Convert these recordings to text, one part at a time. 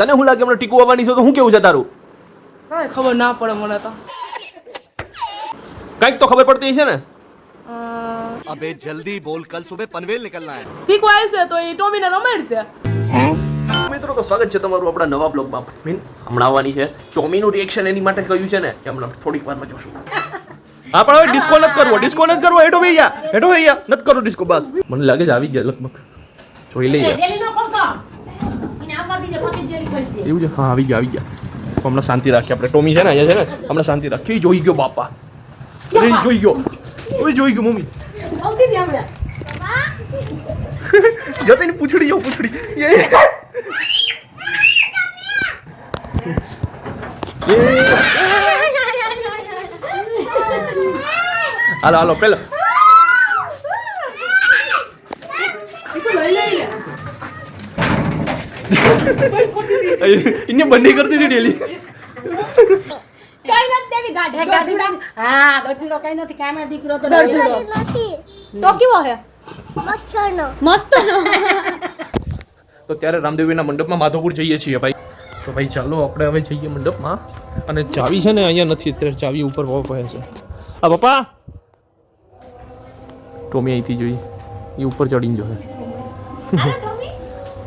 તને શું લાગે હમણાં ટીકુ આવવાની છે તો શું કેવું છે તારું? કાંઈ ખબર ના પડે મને તો. કંઈક તો ખબર પડતી છે ને? અબે જલ્દી બોલ કલ સુબહ પનવેલ નીકળના હે. ટીકુ આવ્યું છે તો એ ટોમીને રમેડ છે મિત્રો તો સ્વાગત છે તમારું આપણા નવા બ્લોગમાં. મીન હમણાં આવવાની છે. ટોમીનું રિએક્શન એની માટે કહ્યું છે ને કે હમણાં થોડીક વારમાં જોશું. હા પણ હવે ડિસ્કો નથી કરવો. ડિસ્કો નથી કરવો. હેઠો ભૈયા હેઠો ભૈયા નથી કરો ડિસ્કો બસ. મને લાગે છે આવી ગયા લગભગ. જોઈ લઈએ. એવું છે? હા આવી ગયા આવી ગયા. હમણાં શાંતિ રાખીએ આપણે. ટોમી છે ને અહીંયા છે ને? હમણાં શાંતિ રાખી જોઈ ગયો બાપા? જોઈ ગયો? ઓય જોઈ ગયો મમ્મી? જતી ને પૂછડી જાઓ પૂછડી. હાલો હાલો પેલો. એને બંને કરતી હતી ડેલી કઈ નથી દેવી ગાઢે ગઢુડા હા ગઢુડો કઈ નથી કામે દીકરો તો ગઢુડો તો કેવો હે મસ્ત તો ત્યારે રામદેવીના મંડપમાં માધવપુર જઈએ છીએ ભાઈ તો ભાઈ ચાલો આપણે હવે જઈએ મંડપમાં અને ચાવી છે ને અહીંયા નથી અત્યારે ચાવી ઉપર પપ્પા કહે છે આ પપ્પા ટોમી અહીંથી જોઈ એ ઉપર ચડીને જોવે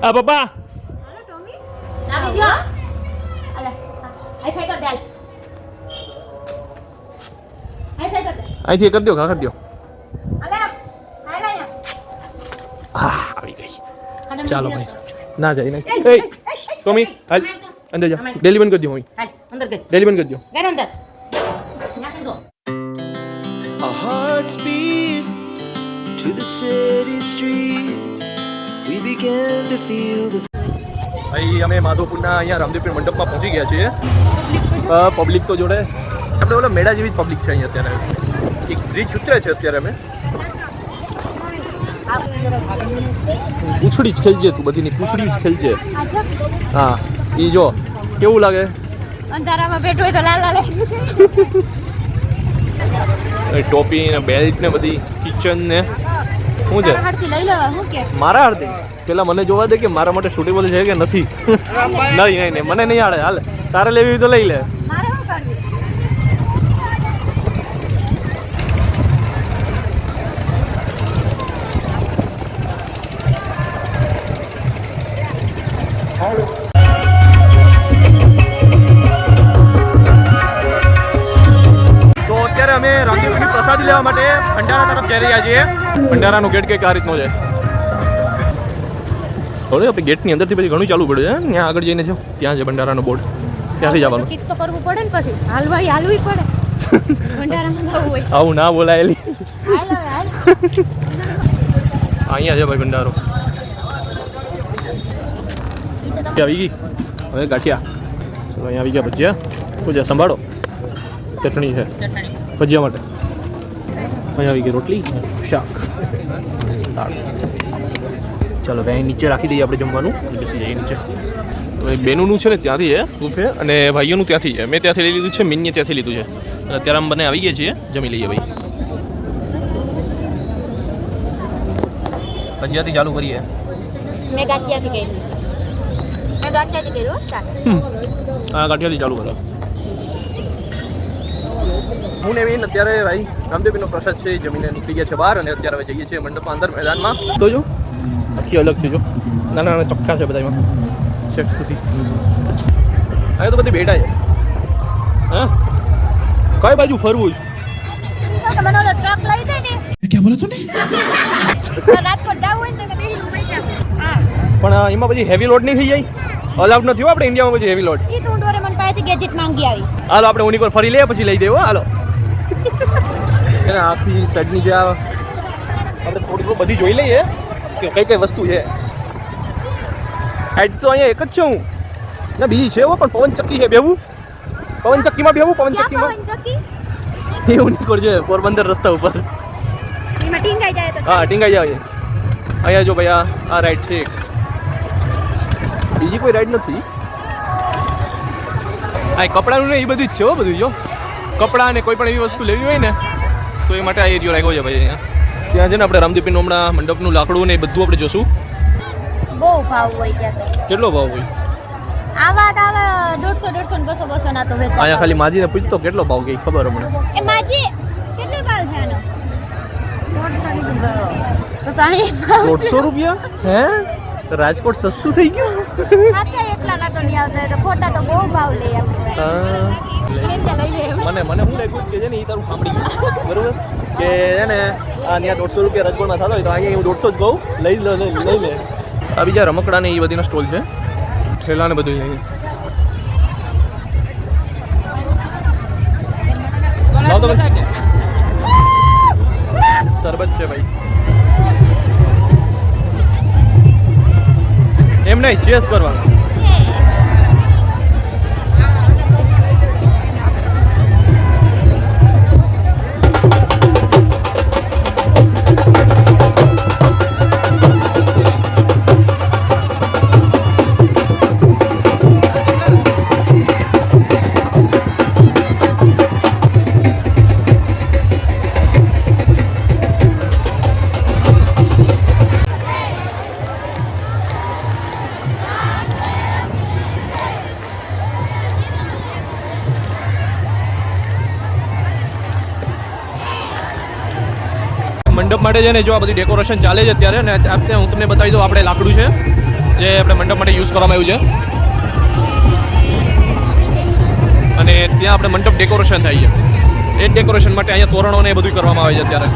આ પપ્પા આઈ ફાઈ કર દે આઈ ફાઈ કર દે અહીંથી કરી દો કાકા દો અલે હાય લાયા હા આવી ગઈ ચાલો ભાઈ ના જાય નહીં એ ટોમી હાલ અંદર જા ડેલી બંધ કરી દો હું હાલ અંદર ગઈ ડેલી બંધ કરી દો ગઈ અંદર Our hearts beat to the city streets. We began to feel the ભાઈ અમે માધવપુરના અહીંયા રામદેવપીર મંડપમાં પહોંચી ગયા છીએ. પબ્લિક તો જોડે. આપણે ઓલા મેળા જેવી જ પબ્લિક છે અહીંયા અત્યારે. એક બ્રિજ ઉતરે છે અત્યારે અમે. પૂછડી જ ખેલજે તું બધીની પૂછડી જ ખેલજે. હા એ જો કેવું લાગે? અંધારામાં બેઠો હોય તો લાલ લાલ ટોપી ને બેલ્ટ ને બધી કિચન ને. શું છે? મારા હાર્દિક પેલા મને જોવા દે કે મારા માટે સુટેબલ છે કે નથી? નહીં નહીં નહીં મને નહીં આડે. હાલ. તારે લેવી તો લઈ લે. લેવા માટે ભંડારા તરફ જઈ રહ્યા છીએ. ભંડારાનો ગેટ કંઈક આ રીતનો છે. હવે આપણે ગેટની અંદરથી પછી ઘણું ચાલુ પડે છે. ત્યાં આગળ જઈને જો ત્યાં છે ભંડારાનો બોર્ડ ત્યાંથી જવાનું. ચીક તો કરવું પડે ને પછી. હાલવાઈ હાલવી પડે. ભંડારામાં જવું હોય. આવું ના બોલાયેલી. અહીંયા છે ભાઈ ભંડારો. આવી ગઈ? હવે ગાંઠિયા. તો અહીંયા આવી ગયા ભજીયા. પૂજા સંભાળો. ચટણી છે. ભજીયા માટે. અહીંયા આવી ગઈ રોટલી. શાક. દાળ. ચાલો ભાઈ નીચે રાખી દઈએ આપણે જમવાનું. બેસી જઈએ નીચે? તો એ બેનુનું છે ને ત્યાંથી છે. બુફે અને ભાઈઓનું ત્યાંથી છે. મેં ત્યાંથી લઈ લીધું છે મિન્ય ત્યાંથી લીધું છે. અને અત્યારે આમ બંને આવી ગયા છીએ. જમી લઈએ ભાઈ. ભજીયાથી ચાલુ કરીએ. મેં ગાંઠિયાથી કર્યું મેં ગાંઠિયાથી કર્યું હા ગાંઠિયાથી ચાલુ કરો. હું ને એવીન અત્યારે ભાઈ રામદેવીનો પ્રસાદ છે જમીને નીકળી ગયા છે બહાર અને અત્યારે હવે જઈએ છીએ મંડપ અંદર મેદાનમાં. તો જો આખી અલગ છે જો. નાના નાના ચોખ્ખા છે બધા શેખ સુધી. અહીંયા તો બધી બેઠા છે. હા? કઈ બાજુ ફરવું છે? પણ એમાં પછી હેવી લોડ નહીં થઈ જાય? અલાઉડ નથી આપણે ઇન્ડિયામાં પછી હેવી લોડ પાસેથી ગેજેટ માંગી આવી. હાલો આપણે ઉની પર ફરી લઈએ પછી લઈ દેવો હાલો. આખી સાઈડની જે આપણે થોડી બહુ બધી જોઈ લઈએ કે કઈ કઈ વસ્તુ છે. હાઈટ તો અહીંયા એક જ છે હું. ના બીજી છે હો પણ પવન ચક્કી છે બેવું પવન ચક્કીમાં બેવું પવન ક્યાં ચક્કીમાં. પવન ચક્કી? એવું નહીં કરજો પોરબંદર રસ્તા ઉપર. એમાં ટીંગાઈ જાય તો. હા ટીંગાઈ જાય. અહીંયા જો ભાઈ આ આ રાઈડ છે બીજી કોઈ રાઈડ નથી. આ કપડાનું ને એ બધું જ છે હો બધું જો. કપડાં અને કોઈ પણ એવી વસ્તુ લેવી હોય ને તો એ માટે આ એરિયો રાખ્યો છે ભાઈ અહીંયા. ત્યાં છે ને આપણે રામદીપીનું હમણાં મંડપનું લાકડું ને એ બધું આપણે જોશું. બહુ ભાવ હોય ત્યાં તો. કેટલો ભાવ હોય? આ વાત આવે દોઢસો દોઢસો ને બસો બસો ના તો વેચાતા. અહીંયા ખાલી માજીને પૂછતો કેટલો ભાવ કે ખબર હમણાં એ માજી કેટલો ભાવ છે આનો? દોઢસો રૂપિયા? હે? તો રાજકોટ સસ્તું થઈ ગયું? એટલા ના તો નહીં આવતા તો ફોટા તો બહુ ભાવ લે મને મને હું લાગ્યું કે છે ને એ તારું સાંભળી ગયું. બરોબર? કે છે ને આ ત્યાં દોઢસો રૂપિયા રાજકોટમાં થતો હોય તો અહીંયા હું દોઢસો જ કહું. લઈ લે લઈ લે આ બીજા રમકડા ને એ બધીનો સ્ટોલ છે. ઠેલા ને બધું છે સરબત શરબત છે ભાઈ. એમ નહીં ચેસ કરવાનું. માટે છે ને જો આ બધી ડેકોરેશન ચાલે છે અત્યારે ને અત્યારે હું તમને બતાવી દઉં, આપણે લાકડું છે, જે આપણે મંડપ માટે યુઝ કરવામાં આવ્યું છે. અને ત્યાં આપણે મંડપ ડેકોરેશન થાય છે. એ ડેકોરેશન માટે અહીંયા તોરણો ને એ બધું કરવામાં આવે છે અત્યારે.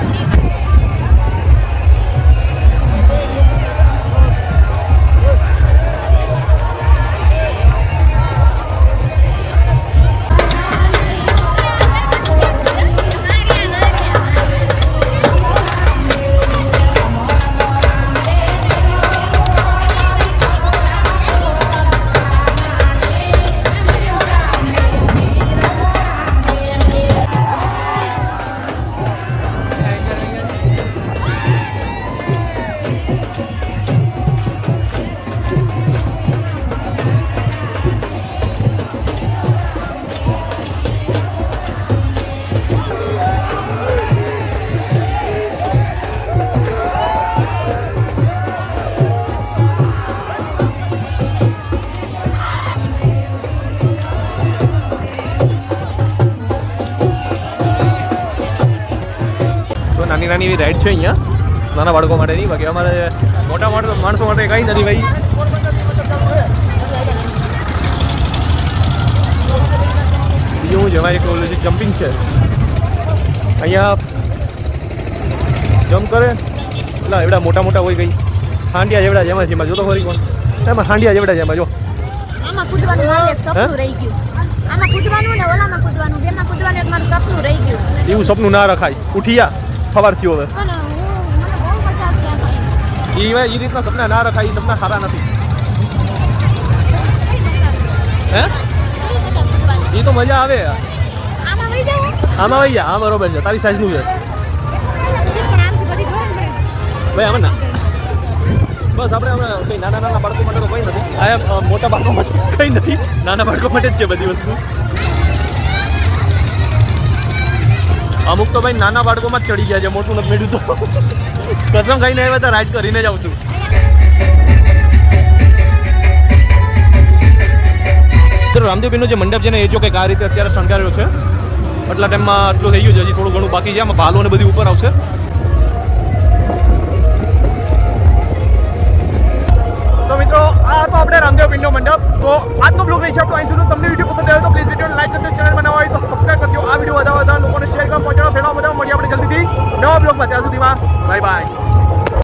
નાની નાની એવી રાઈડ છે અહીંયા. નાના બાળકો માટેની બાકી અમારે મોટા માણસો માણસો માટે કંઈ નથી ભાઈ. બીજું હું જેમાં એક ઓલું જે જમ્પિંગ છે. અહીંયા જમ્પ કરે. એટલે એવડા મોટા મોટા હોય ગઈ હાંડિયા જેવડા જેમાં જેમાં જોતો ખરી કોણ? એમાં હાંડિયા જેવડા જેમાં જો. આમાં કૂદવાનું મારું એક સપનું રહી ગયું. આમાં કૂદવાનું ને ઓલામાં કૂદવાનું બેમાં કૂદવાનું એક મારું સપનું રહી ગયું. એવું સપનું ના રખાય. ઉઠીયા સવાર થયો હવે. એ એ રીતના સપના ના રખાય એ સપના સારા નથી. હે? એ તો મજા આવે આમાં વહી આમાં આ બરોબર છે તારી સાઈઝનું છે. ભાઈ. આમાં ના. બસ આપણે હમણાં કંઈ નાના નાના બાળકો માટે તો કંઈ નથી. આ મોટા બાળકો માટે કંઈ નથી. નાના બાળકો માટે જ છે બધી વસ્તુ. અમુક તો ભાઈ નાના બાળકોમાં જ ચડી ગયા છે, મોટું નથી મેળ્યું તો. કસમ ખાઈને આવ્યા તો રાઈડ કરીને જ આવશું તો રામદેવપીરનો જે મંડપ છે ને, એ જો કંઈક આ રીતે અત્યારે શણગાર્યો છે. આટલા ટાઈમમાં આટલું થઈ ગયું છે, હજી થોડું ઘણું બાકી છે, આમાં ભાલો ને બધી ઉપર આવશે.